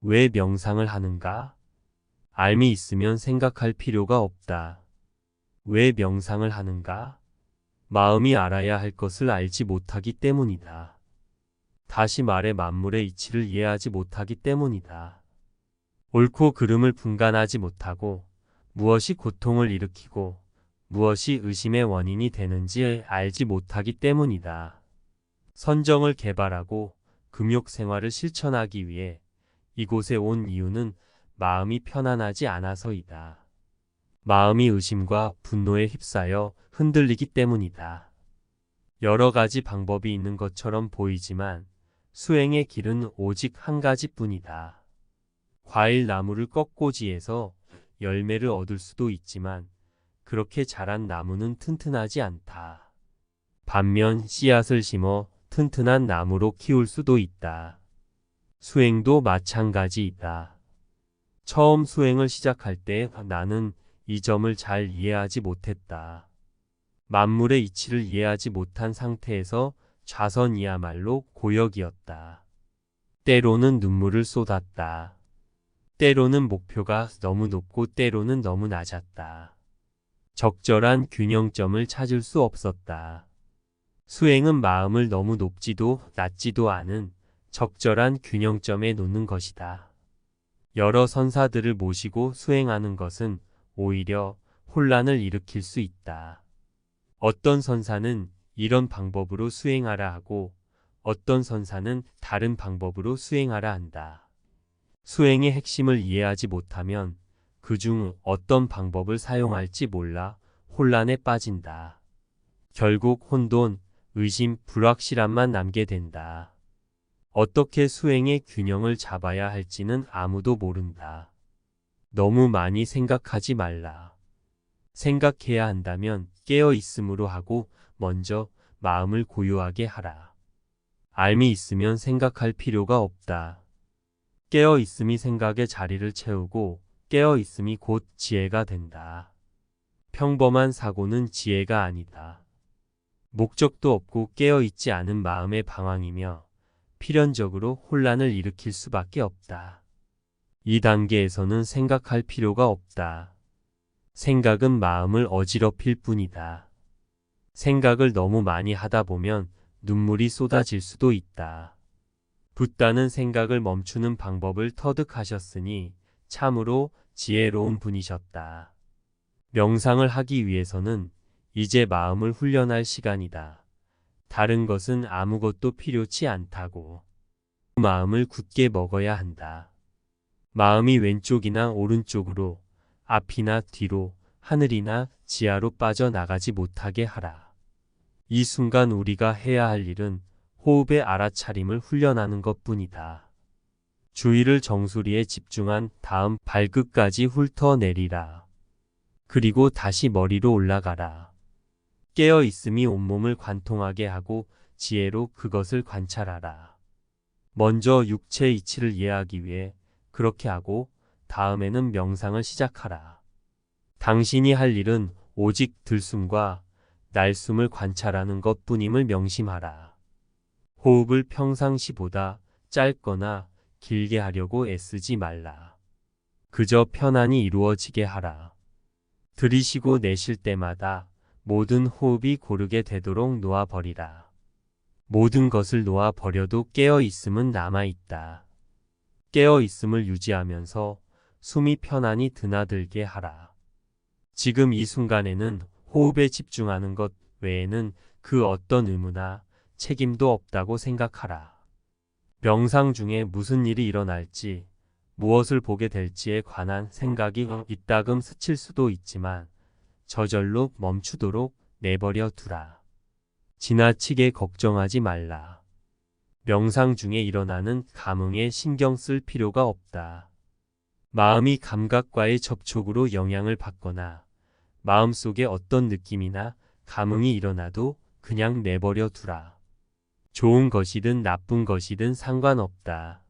왜 명상을 하는가? 알미 있으면 생각할 필요가 없다. 왜 명상을 하는가? 마음이 알아야 할 것을 알지 못하기 때문이다. 다시 말해 만물의 이치를 이해하지 못하기 때문이다. 옳고 그름을 분간하지 못하고 무엇이 고통을 일으키고 무엇이 의심의 원인이 되는지 알지 못하기 때문이다. 선정을 개발하고 금욕 생활을 실천하기 위해 이곳에 온 이유는 마음이 편안하지 않아서이다. 마음이 의심과 분노에 휩싸여 흔들리기 때문이다. 여러 가지 방법이 있는 것처럼 보이지만 수행의 길은 오직 한 가지뿐이다. 과일 나무를 꺾고지에서 열매를 얻을 수도 있지만 그렇게 자란 나무는 튼튼하지 않다. 반면 씨앗을 심어 튼튼한 나무로 키울 수도 있다. 수행도 마찬가지이다. 처음 수행을 시작할 때 나는 이 점을 잘 이해하지 못했다. 만물의 이치를 이해하지 못한 상태에서 좌선이야말로 고역이었다. 때로는 눈물을 쏟았다. 때로는 목표가 너무 높고 때로는 너무 낮았다. 적절한 균형점을 찾을 수 없었다. 수행은 마음을 너무 높지도 낮지도 않은 적절한 균형점에 놓는 것이다. 여러 선사들을 모시고 수행하는 것은 오히려 혼란을 일으킬 수 있다. 어떤 선사는 이런 방법으로 수행하라 하고 어떤 선사는 다른 방법으로 수행하라 한다. 수행의 핵심을 이해하지 못하면 그 중 어떤 방법을 사용할지 몰라 혼란에 빠진다. 결국 혼돈, 의심, 불확실함만 남게 된다. 어떻게 수행의 균형을 잡아야 할지는 아무도 모른다. 너무 많이 생각하지 말라. 생각해야 한다면 깨어 있음으로 하고 먼저 마음을 고요하게 하라. 알미 있으면 생각할 필요가 없다. 깨어 있음이 생각의 자리를 채우고 깨어 있음이 곧 지혜가 된다. 평범한 사고는 지혜가 아니다. 목적도 없고 깨어 있지 않은 마음의 방황이며 필연적으로 혼란을 일으킬 수밖에 없다. 이 단계에서는 생각할 필요가 없다. 생각은 마음을 어지럽힐 뿐이다. 생각을 너무 많이 하다 보면 눈물이 쏟아질 수도 있다. 붓다는 생각을 멈추는 방법을 터득하셨으니 참으로 지혜로운 분이셨다. 명상을 하기 위해서는 이제 마음을 훈련할 시간이다. 다른 것은 아무것도 필요치 않다고. 마음을 굳게 먹어야 한다. 마음이 왼쪽이나 오른쪽으로, 앞이나 뒤로, 하늘이나 지하로 빠져나가지 못하게 하라. 이 순간 우리가 해야 할 일은 호흡의 알아차림을 훈련하는 것 뿐이다. 주의를 정수리에 집중한 다음 발끝까지 훑어내리라. 그리고 다시 머리로 올라가라. 깨어 있음이 온몸을 관통하게 하고 지혜로 그것을 관찰하라. 먼저 육체 이치를 이해하기 위해 그렇게 하고 다음에는 명상을 시작하라. 당신이 할 일은 오직 들숨과 날숨을 관찰하는 것 뿐임을 명심하라. 호흡을 평상시보다 짧거나 길게 하려고 애쓰지 말라. 그저 편안히 이루어지게 하라. 들이쉬고 내쉴 때마다 모든 호흡이 고르게 되도록 놓아버리라. 모든 것을 놓아버려도 깨어 있음은 남아있다. 깨어 있음을 유지하면서 숨이 편안히 드나들게 하라. 지금 이 순간에는 호흡에 집중하는 것 외에는 그 어떤 의무나 책임도 없다고 생각하라. 명상 중에 무슨 일이 일어날지, 무엇을 보게 될지에 관한 생각이 이따금 스칠 수도 있지만 저절로 멈추도록 내버려 두라. 지나치게 걱정하지 말라. 명상 중에 일어나는 감흥에 신경 쓸 필요가 없다. 마음이 감각과의 접촉으로 영향을 받거나 마음속에 어떤 느낌이나 감흥이 일어나도 그냥 내버려 두라. 좋은 것이든 나쁜 것이든 상관없다.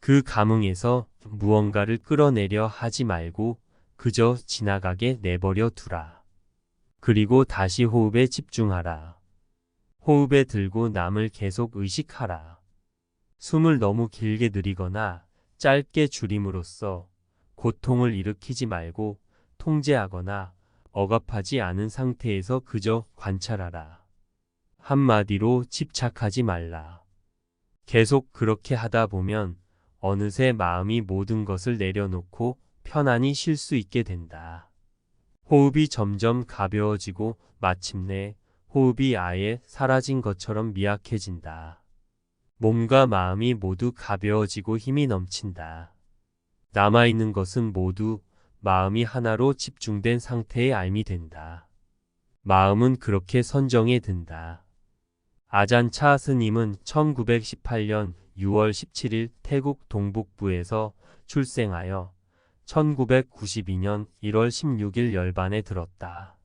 그 감흥에서 무언가를 끌어내려 하지 말고 그저 지나가게 내버려 두라. 그리고 다시 호흡에 집중하라. 호흡에 들고 남을 계속 의식하라. 숨을 너무 길게 들이거나 짧게 줄임으로써 고통을 일으키지 말고 통제하거나 억압하지 않은 상태에서 그저 관찰하라. 한마디로 집착하지 말라. 계속 그렇게 하다 보면 어느새 마음이 모든 것을 내려놓고 편안히 쉴 수 있게 된다. 호흡이 점점 가벼워지고 마침내 호흡이 아예 사라진 것처럼 미약해진다. 몸과 마음이 모두 가벼워지고 힘이 넘친다. 남아있는 것은 모두 마음이 하나로 집중된 상태의 알미 된다. 마음은 그렇게 선정에 든다. 아잔차 스님은 1918년 6월 17일 태국 동북부에서 출생하여 1992년 1월 16일 열반에 들었다.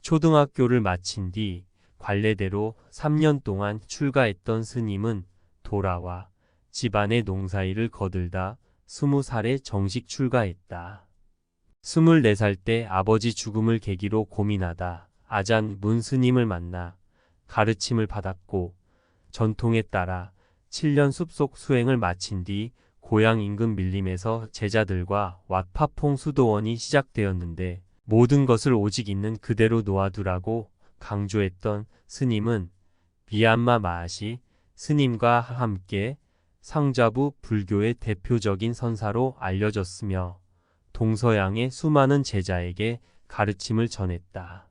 초등학교를 마친 뒤 관례대로 3년 동안 출가했던 스님은 돌아와 집안의 농사일을 거들다 20살에 정식 출가했다. 24살 때 아버지 죽음을 계기로 고민하다 아잔 문 스님을 만나 가르침을 받았고 전통에 따라 7년 숲속 수행을 마친 뒤 고향 인근 밀림에서 제자들과 왓파퐁 수도원이 시작되었는데 모든 것을 오직 있는 그대로 놓아두라고 강조했던 스님은 미얀마 마하시 스님과 함께 상자부 불교의 대표적인 선사로 알려졌으며 동서양의 수많은 제자에게 가르침을 전했다.